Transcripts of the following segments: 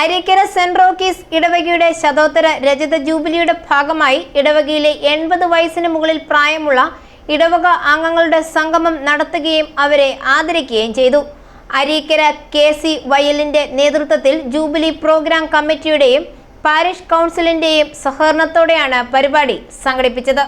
Areekkara saint Rockies ഇടവകയുടെ ശതോത്തര രജത ജൂബിലിയുടെ ഭാഗമായി ഇടവകയിലെ എൺപത് വയസ്സിന് മുകളിൽ പ്രായമുള്ള ഇടവക അംഗങ്ങളുടെ സംഗമം നടത്തുകയും അവരെ ആദരിക്കുകയും ചെയ്തു. അരീക്കര കെ സി വയലിന്റെ നേതൃത്വത്തിൽ ജൂബിലി പ്രോഗ്രാം കമ്മിറ്റിയുടെയും പാരിഷ് കൗൺസിലിന്റെയും സഹകരണത്തോടെയാണ് പരിപാടി സംഘടിപ്പിച്ചത്.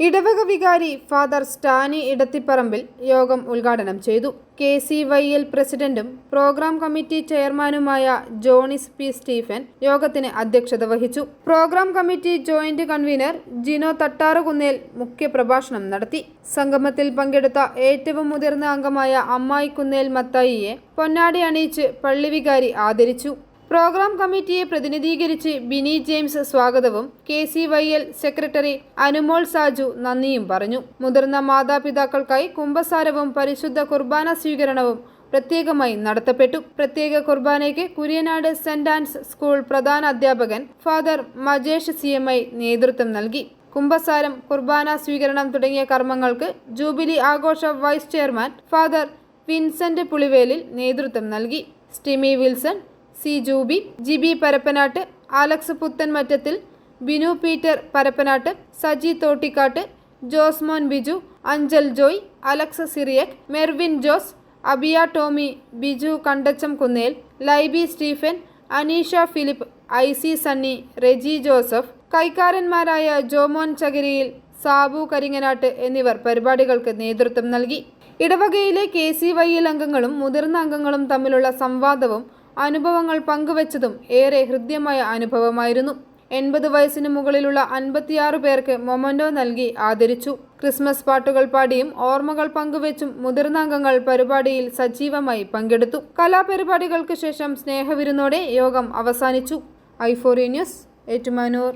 ഇടവക വികാരി ഫാദർ സ്റ്റാനി ഇടത്തിപ്പറമ്പിൽ യോഗം ഉദ്ഘാടനം ചെയ്തു. കെ സി വൈ എൽ പ്രസിഡന്റും പ്രോഗ്രാം കമ്മിറ്റി ചെയർമാനുമായ ജോണിസ് പി സ്റ്റീഫൻ യോഗത്തിന് അധ്യക്ഷത വഹിച്ചു. Programme committee joint convener Jino Thattarukunnel മുഖ്യപ്രഭാഷണം നടത്തി. സംഗമത്തിൽ പങ്കെടുത്ത ഏറ്റവും മുതിർന്ന അംഗമായ അമ്മായി കുന്നേൽ മത്തായിയെ പൊന്നാടി അണിയിച്ച് പള്ളിവികാരി ആദരിച്ചു. പ്രോഗ്രാം കമ്മിറ്റിയെ പ്രതിനിധീകരിച്ച് ബിനി ജെയിംസ് സ്വാഗതവും K C Y L secretary Anumol Saju നന്ദിയും പറഞ്ഞു. മുതിർന്ന മാതാപിതാക്കൾക്കായി കുംഭസാരവും പരിശുദ്ധ കുർബാന സ്വീകരണവും പ്രത്യേകമായി നടത്തപ്പെട്ടു. പ്രത്യേക കുർബാനയ്ക്ക് കുര്യനാട് സെന്റ് ആൻസ് സ്കൂൾ പ്രധാന അധ്യാപകൻ father Majesh C M I നേതൃത്വം നൽകി. കുംഭസാരം കുർബാന സ്വീകരണം തുടങ്ങിയ കർമ്മങ്ങൾക്ക് ജൂബിലി ആഘോഷ vice chairman father Vincent Pulivelil നേതൃത്വം നൽകി. Stimy Wilson C Jubi Jibi Parappanattu Alex Puthenmattathil Binu Peter Parappanattu Saji Thottikattu Josmon Biju Anchal Joy Alex Cyriac Mervin Jose Abiya Tomy Biju Kandacham Kunnel Laiby Stephen Aneesha Philip I C Sunny Reji Joseph കൈക്കാരന്മാരായ Jomon Chakiriyil Sabu Karinganattu എന്നിവർ പരിപാടികൾക്ക് നേതൃത്വം നൽകി. ഇടവകയിലെ K C Y L അംഗങ്ങളും മുതിർന്ന അംഗങ്ങളും തമ്മിലുള്ള സംവാദവും അനുഭവങ്ങൾ പങ്കുവച്ചതും ഏറെ ഹൃദ്യമായ അനുഭവമായിരുന്നു. എൺപത് വയസ്സിന് മുകളിലുള്ള അൻപത്തിയാറ് പേർക്ക് മൊമൻഡോ നൽകി ആദരിച്ചു. ക്രിസ്മസ് പാട്ടുകൾ പാടിയും ഓർമ്മകൾ പങ്കുവച്ചും മുതിർന്ന അംഗങ്ങൾ പരിപാടിയിൽ സജീവമായി പങ്കെടുത്തു. കലാപരിപാടികൾക്ക് ശേഷം സ്നേഹവിരുന്നോടെ യോഗം അവസാനിച്ചു. ഐഫോറി ന്യൂസ് ഏറ്റുമാനൂർ.